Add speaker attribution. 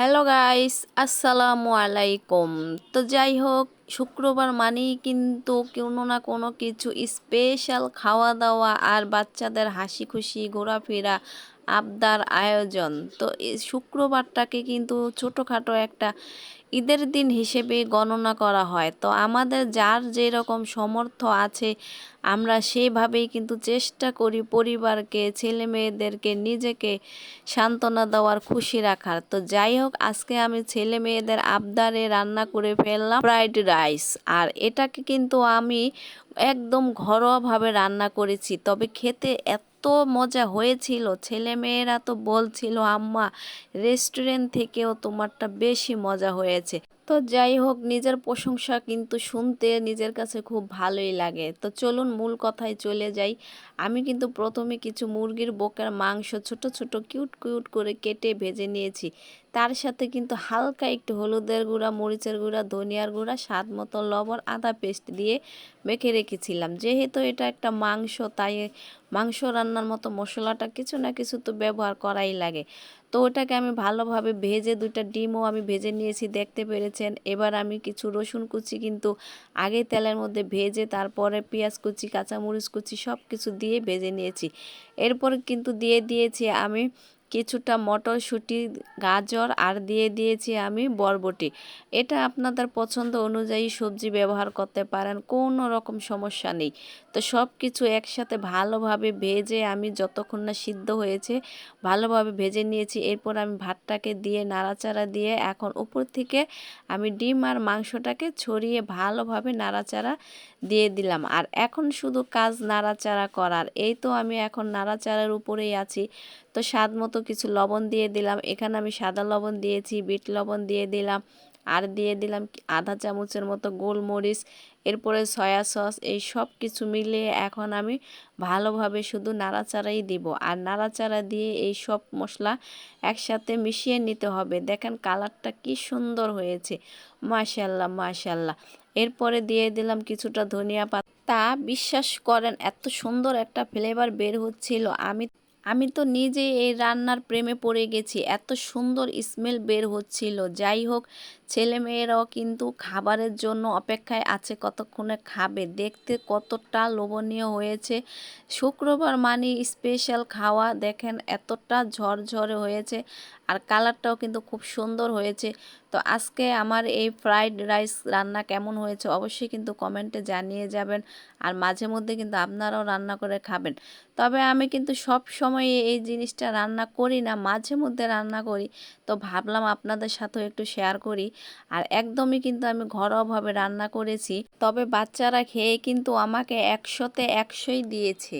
Speaker 1: Hello guys আসসালামু আলাইকুম তো যাই হোক, শুক্রবার মানেই কিন্তু কোনো না কোনো কিছু স্পেশাল খাওয়া দাওয়া আর বাচ্চাদের হাসি খুশি ঘোরাফেরা আবদার আয়োজন। তো এই শুক্রবারটাকে কিন্তু ছোটোখাটো একটা ঈদের দিন হিসেবে গণনা করা হয়। তো আমাদের যার যেরকম সমর্থ আছে, আমরা সেভাবেই কিন্তু চেষ্টা করি পরিবারকে ছেলে মেয়েদেরকে নিজেকে সান্ত্বনা দেওয়ার, খুশি রাখার। তো যাই হোক, আজকে আমি ছেলে মেয়েদের আবদারে রান্না করে ফেললাম ফ্রাইড রাইস। আর এটাকে কিন্তু আমি একদম ঘরোয়াভাবে রান্না করেছি। তবে খেতে এত এত মজা হয়েছিল। ছেলে মেয়েরা তো বলছিল, আম্মা রেস্টুরেন্ট থেকেও তোমারটা বেশি মজা হয়েছে। তো যাই হোক, নিজের প্রশংসা কিন্তু শুনতে নিজের কাছে খুব ভালোই লাগে। তো চলুন মূল কথায় চলে যাই। আমি কিন্তু প্রথমে কিছু মুরগির বোকার মাংস ছোট ছোট কিউট কিউট করে কেটে ভেজে নিয়েছি। তার সাথে কিন্তু হালকা একটু হলুদের গুঁড়া, মরিচের গুঁড়া, ধনিয়ার গুঁড়া, স্বাদ মতো লবণ, আদা পেস্ট দিয়ে মেখে রেখেছিলাম। যেহেতু এটা একটা মাংস, তাই মাংস রান্নার মতো মশলাটা কিছু না কিছু তো ব্যবহার করাই লাগে। তো ওটাকে আমি ভালোভাবে ভেজে দুইটা ডিমও আমি ভেজে নিয়েছি, দেখতে পেরেছেন। এবার আমি কিছু রসুন কুচি কিন্তু আগে তেলের মধ্যে ভেজে তারপরে পেঁয়াজ কুচি, কাঁচামরিচ কুচি সব কিছু দিয়ে ভেজে নিয়েছি। এরপর কিন্তু দিয়ে দিয়েছি আমি কিছুটা মটরশুঁটি, গাজর, আর দিয়ে দিয়েছি আমি বরবটি। এটা আপনাদের পছন্দ অনুযায়ী সবজি ব্যবহার করতে পারেন, কোনো রকম সমস্যা নেই। তো সব কিছু একসাথে ভালোভাবে ভেজে আমি যতক্ষণ না সিদ্ধ হয়েছে, ভালোভাবে ভেজে নিয়েছি। এরপর আমি ভাতটাকে দিয়ে নাড়াচাড়া দিয়ে এখন উপর থেকে আমি ডিম আর মাংসটাকে ছড়িয়ে ভালোভাবে নাড়াচাড়া দিয়ে দিলাম। আর এখন শুধু কাজ নাড়াচাড়া করার, এই তো আমি এখন নাড়াচাড়ার উপরেই আছি। তো স্বাদ মতো কিছু লবণ দিয়ে দিলাম। এখানে আমি সাদা লবণ দিয়েছি, বিট লবণ দিয়ে দিলাম, আর দিয়ে দিলাম আধা চামচের মতো গোলমরিচ, এরপরে সয়া সস, এই সব কিছু মিলিয়ে এখন আমি ভালোভাবে শুধু নাড়াচাড়াই দিব। আর নাড়াচাড়া দিয়ে এই সব মশলা একসাথে মিশিয়ে নিতে হবে। দেখেন কালারটা কি সুন্দর হয়েছে। মাশাল্লাহ মাশাল্লাহ এরপরে দিয়ে দিলাম কিছুটা ধনিয়া পাতা। বিশ্বাস করেন, এত সুন্দর একটা ফ্লেভার বের হচ্ছিল। আমি আমি তো নিজে এই রান্নার প্রেমে পড়ে গেছি। এত সুন্দর স্মেল বের হচ্ছিল। যাই হোক ছেলে মেয়েরাও কিন্তু খাবারের জন্য অপেক্ষায় আছে, কতক্ষণে খাবে? দেখতে কতটা লোভনীয় হয়েছে। শুক্রবার মানে স্পেশাল খাওয়া, দেখেন এতটা ঝরঝরে হয়েছে আর কালারটাও কিন্তু খুব সুন্দর হয়েছে। তো আজকে আমার এই ফ্রাইড রাইস রান্না কেমন হয়েছে অবশ্যই কিন্তু কমেন্টে জানিয়ে যাবেন। আর মাঝে মধ্যে কিন্তু আপনারাও রান্না করে খাবেন। তবে আমি কিন্তু সব সময় এই জিনিসটা রান্না করি না, মাঝে মধ্যে রান্না করি। তো ভাবলাম আপনাদের সাথেও একটু শেয়ার করি। আর একদমই কিন্তু আমি ঘরোয়াভাবে রান্না করেছি। তবে বাচ্চারা খেয়ে কিন্তু আমাকে একশোতে একশোই দিয়েছে।